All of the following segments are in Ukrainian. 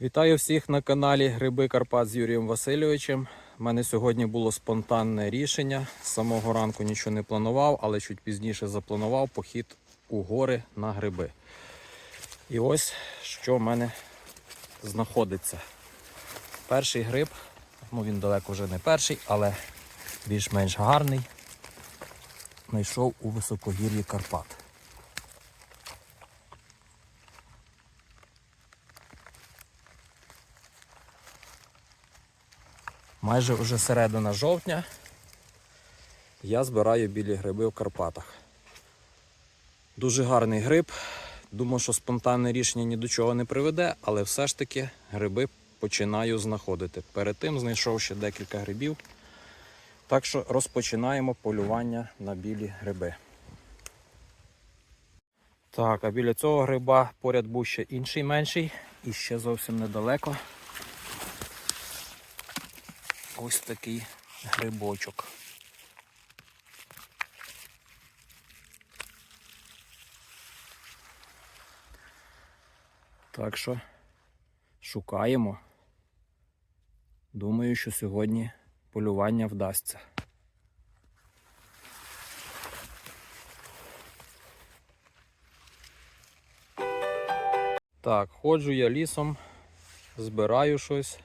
Вітаю всіх на каналі Гриби Карпат з Юрієм Васильовичем. У мене сьогодні було спонтанне рішення. З самого ранку нічого не планував, але чуть пізніше запланував похід у гори на гриби. І ось що в мене знаходиться. Перший гриб, ну він далеко вже не перший, але більш-менш гарний. Знайшов у високогір'ї Карпат. Майже вже середина жовтня. Я збираю білі гриби в Карпатах. Дуже гарний гриб. Думав, що спонтанне рішення ні до чого не приведе, але все ж таки гриби починаю знаходити. Перед тим знайшов ще декілька грибів. Так що розпочинаємо полювання на білі гриби. Так, а біля цього гриба поряд був ще інший менший і ще зовсім недалеко. Ось такий грибочок. Так що шукаємо. Думаю, що сьогодні полювання вдасться. Так, ходжу я лісом, збираю щось.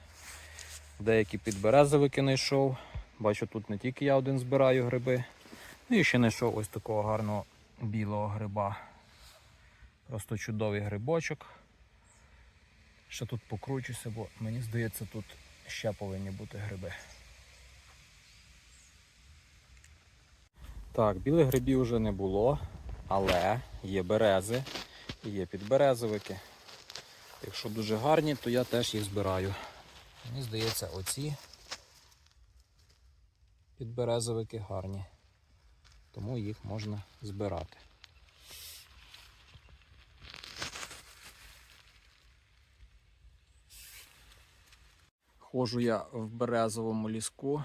Деякі підберезовики знайшов. Бачу, тут не тільки я один збираю гриби. Ну і ще знайшов ось такого гарного білого гриба. Просто чудовий грибочок. Ще тут покручуся, бо мені здається, тут ще повинні бути гриби. Так, білих грибів вже не було, але є берези і є підберезовики. Якщо дуже гарні, то я теж їх збираю. Мені здається, оці підберезовики гарні, тому їх можна збирати. Ходжу я в березовому ліску.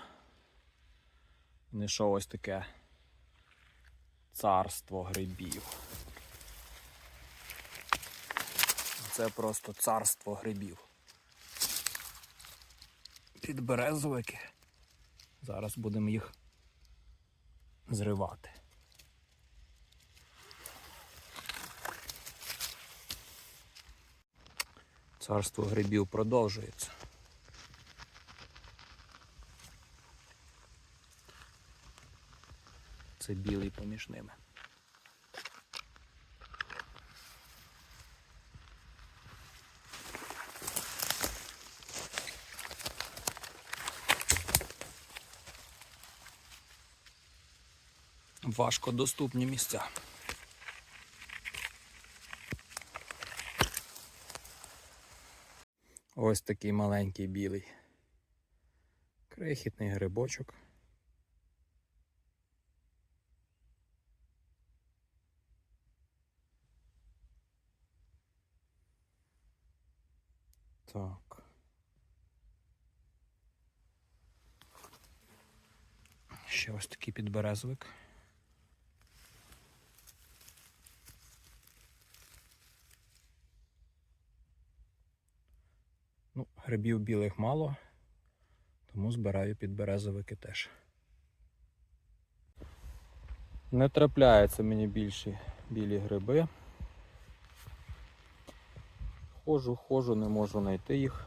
Знайшов ось таке царство грибів. Це просто царство грибів підберезовики. Зараз будемо їх зривати. Царство грибів продовжується. Це білий поміж ними. Важкодоступні місця. Ось такий маленький білий. Крихітний грибочок. Так. Ще ось такий підберезовик. Ну, грибів білих мало, тому збираю підберезовики теж. Не трапляються мені більші білі гриби. Хожу, хожу, не можу знайти їх.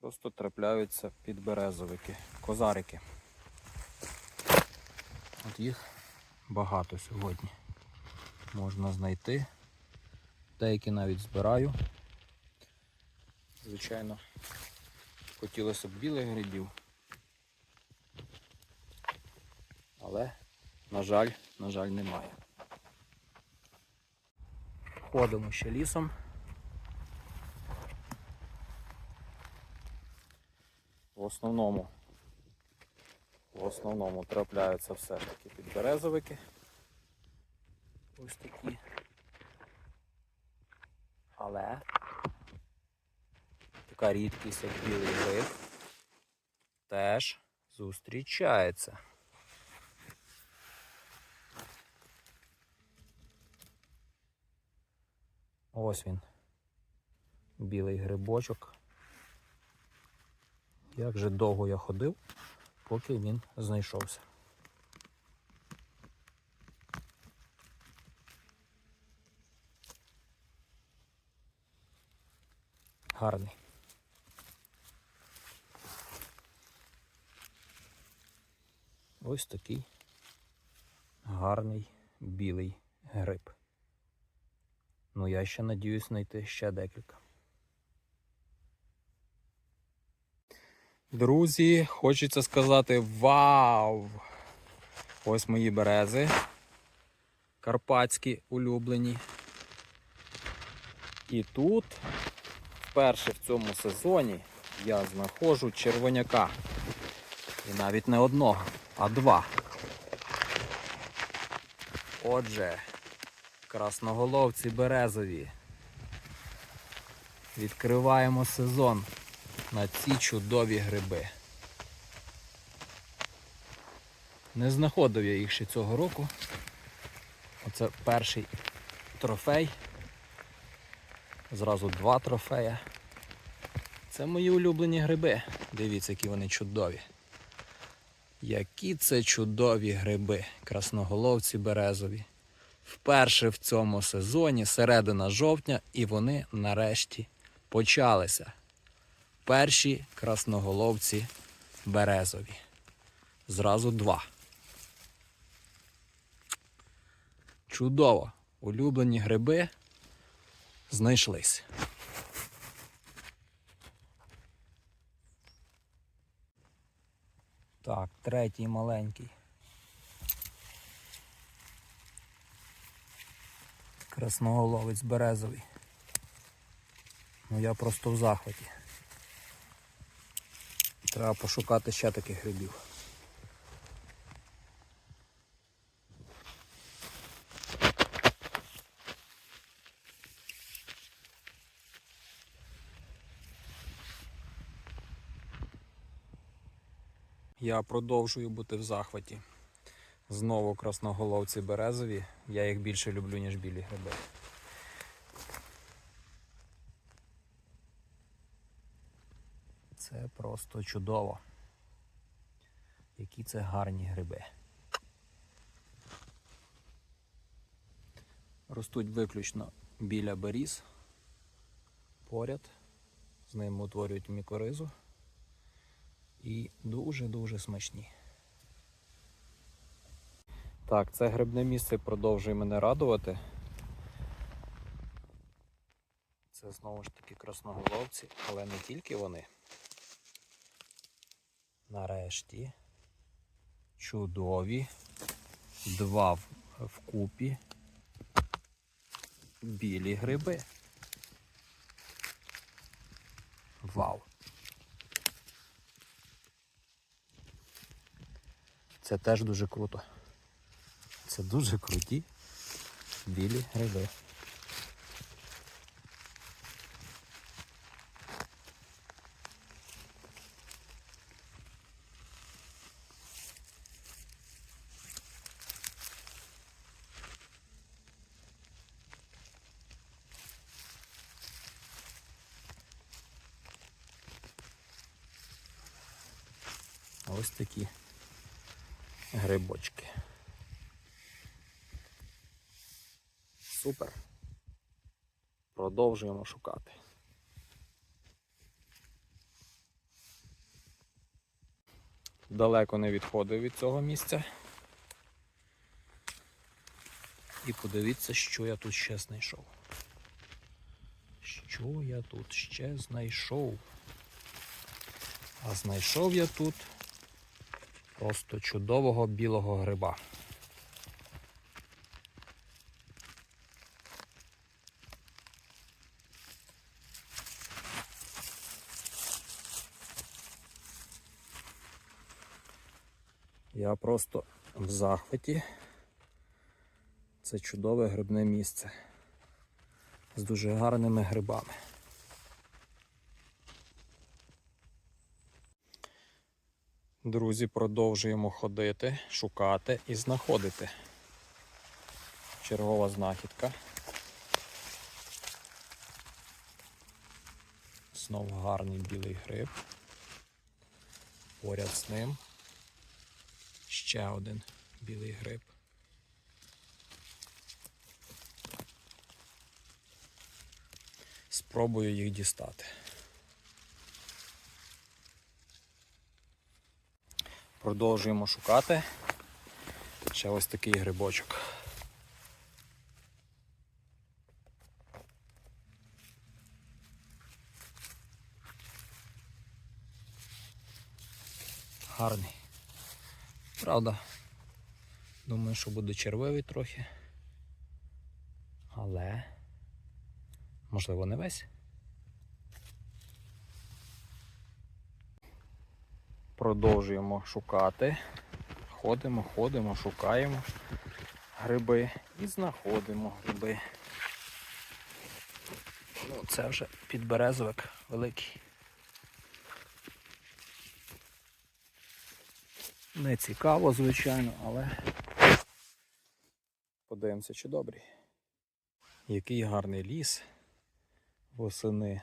Просто трапляються підберезовики, козарики. От їх багато сьогодні можна знайти. Деякі навіть збираю. Звичайно, хотілося б білих грибів. Але, на жаль, на жаль, немає. Ходимо ще лісом. В основному, в основному трапляються все ж таки підберезовики. Ось такі. Але така рідкість, як білий гриб, теж зустрічається. Ось він. білий грибочок. Як же довго я ходив, поки він знайшовся. Гарний. Ось такий гарний білий гриб. Ну, я ще надіюсь знайти ще декілька. Друзі, хочеться сказати вау! Ось мої берези. Карпатські улюблені. І тут вперше в цьому сезоні я знаходжу червоняка. І навіть не одного, а два. Отже, красноголовці березові. Відкриваємо сезон на ці чудові гриби. Не знаходив я їх ще цього року. Оце перший трофей. Зразу два трофея. Це мої улюблені гриби. Дивіться, які вони чудові. Які це чудові гриби, красноголовці березові. Вперше в цьому сезоні, середина жовтня, і вони нарешті почалися. Перші красноголовці березові. Зразу два. Чудово! Улюблені гриби знайшлись. Так, третій маленький. Красноголовець березовий. Ну я просто в захваті. Треба пошукати ще таких грибів. Я продовжую бути в захваті. Знову красноголовці березові. Я їх більше люблю, ніж білі гриби. Це просто чудово. Які це гарні гриби. Ростуть виключно біля беріз. Поряд. З ними утворюють мікоризу. І дуже-дуже смачні. Так, це грибне місце продовжує мене радувати. Це знову ж таки красноголовці, але не тільки вони. Нарешті чудові, два вкупі білі гриби. Вау! Це теж дуже круто. Це дуже круті білі гриби. Ось такі грибочки. Супер. Продовжуємо шукати. Далеко не відходив від цього місця. І подивіться, що я тут ще знайшов. Що я тут ще знайшов? А знайшов я тут просто чудового білого гриба. Я просто в захваті. Це чудове грибне місце з дуже гарними грибами. Друзі, продовжуємо ходити, шукати і знаходити. Чергова знахідка. Знов гарний білий гриб. Поряд з ним ще один білий гриб. Спробую їх дістати. Продовжуємо шукати. Ще ось такий грибочок. Гарний. Правда, думаю, що буде червивий трохи. Але можливо не весь. Продовжуємо шукати. Ходимо, ходимо, шукаємо гриби і знаходимо гриби. Ну, це вже підберезовик великий. Не цікаво, звичайно, але подивимося, чи добрий. Який гарний ліс восени.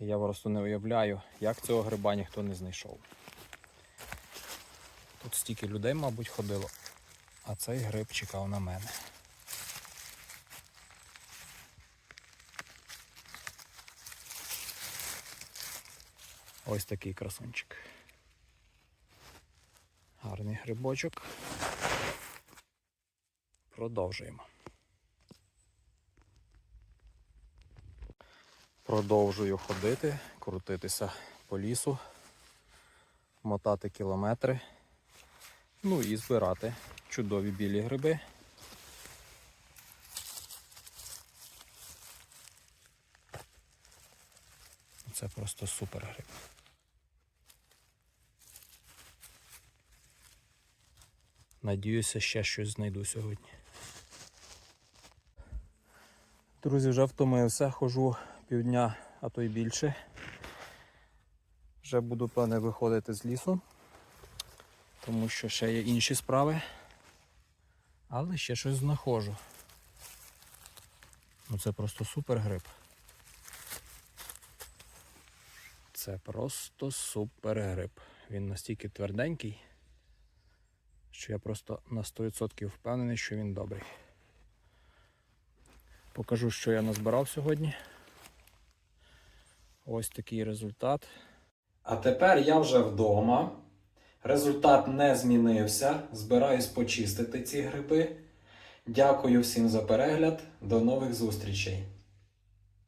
Я просто не уявляю, як цього гриба ніхто не знайшов. Тут стільки людей, мабуть, ходило, а цей гриб чекав на мене. Ось такий красунчик. Гарний грибочок. Продовжуємо. Продовжую ходити, крутитися по лісу, мотати кілометри, ну і збирати чудові білі гриби. Це просто супер гриб. Надіюся, ще щось знайду сьогодні. Друзі, вже втомився, хожу півдня, а то й більше. Вже буду певне виходити з лісу, тому що ще є інші справи. Але ще щось знаходжу. Ну це просто супер гриб. Це просто супер гриб. Він настільки тверденький, що я просто на 100% впевнений, що він добрий. Покажу, що я назбирав сьогодні. Ось такий результат. А тепер я вже вдома. Результат не змінився. Збираюсь почистити ці гриби. Дякую всім за перегляд. До нових зустрічей!